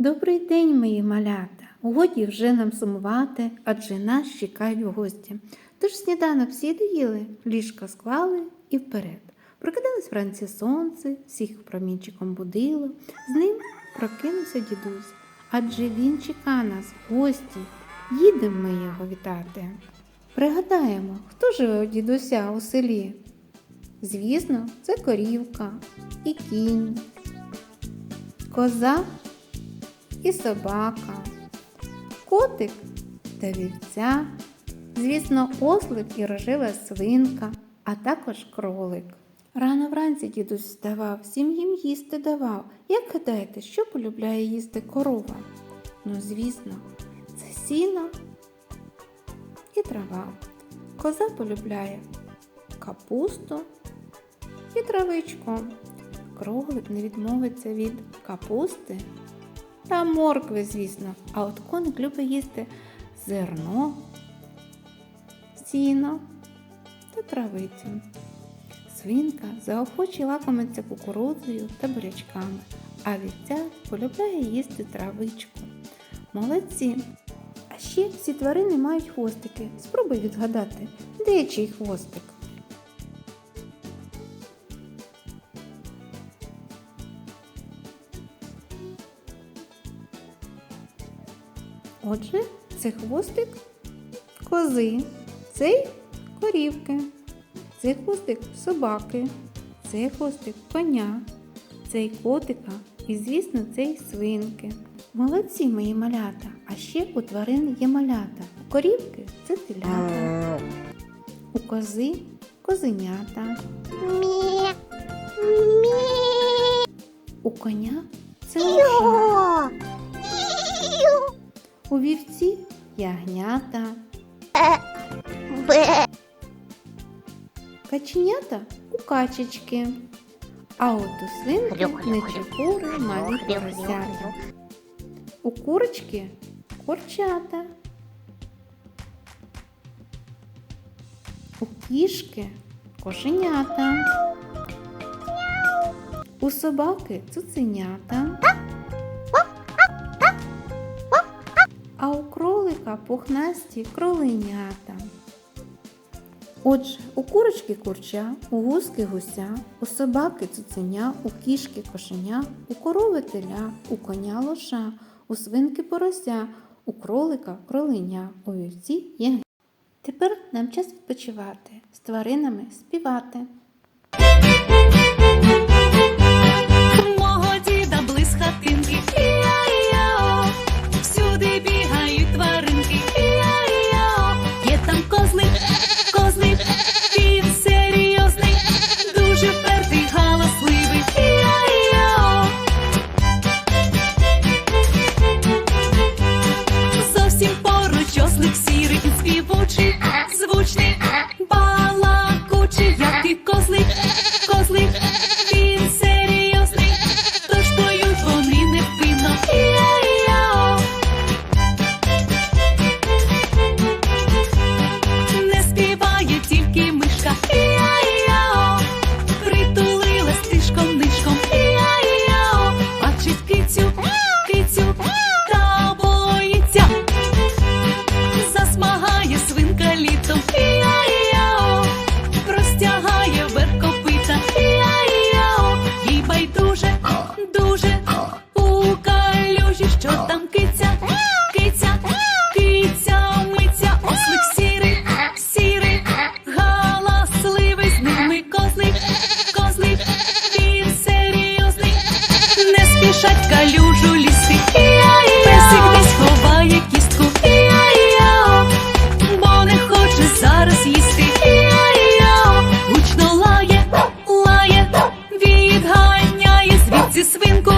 Добрий день, мої малята. Годі вже нам сумувати, адже нас чекають в гості. Тож сніданок всі доїли, ліжка склали і вперед. Прокидалось вранці сонце, всіх промінчиком будило. З ним прокинувся дідусь, адже він чекає нас в гості. Їдемо ми його вітати. Пригадаємо, хто живе у дідуся у селі? Звісно, це корівка і кінь, коза і собака, котик та вівця, звісно, ослик і рожева свинка, а також кролик. Рано вранці дідусь вставав, всім їм їсти давав. Як гадаєте, що полюбляє їсти корова? Ну, звісно, це сіно і трава. Коза полюбляє капусту і травичку. Кролик не відмовиться від капусти та моркви, звісно. А от коник любить їсти зерно, сіно та травицю. Свинка заохоче лакомиться кукурудзою та бурячками, а вівця полюбляє їсти травичку. Молодці! А ще всі тварини мають хвостики. Спробуй відгадати, де чий хвостик. Отже, це хвостик кози, цей корівки, цей хвостик собаки, цей хвостик коня, цей котика і, звісно, цей свинки. Молодці мої малята, а ще у тварин є малята. У корівки це телята, у кози козенята, у коня це лоша. У вівці ягнята, каченята у качечки. А от у свинки ничі кури, малі поросята. У курочки курчата. У кішки кошенята. У собаки цуценята. Кролика пухнасті кроленята. Отже, у курочки курча, у гуски гуся, у собаки цуценя, у кішки кошеня, у корови теля, у коня лоша, у свинки порося, у кролика кроленя, у вівці ягня. Тепер нам час відпочивати, з тваринами співати. Ослик сірий відганяє свинку,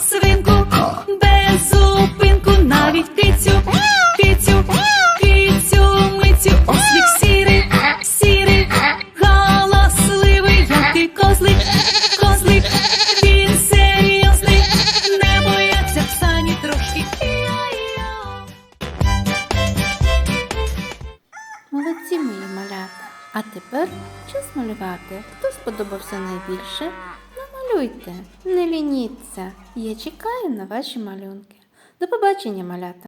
свинку, без зупинку, навіть кицю, кицю, кицю, мицю, ослик сірий, сірий, галасливий, як і козлик, козлик, він серйозний, не бояться пса ні трошки. Молодці мої малята. А тепер час малювати. Хто сподобався найбільше? Намалюйте, не лініться. Я чекаю на ваші малюнки. До побачення, малята!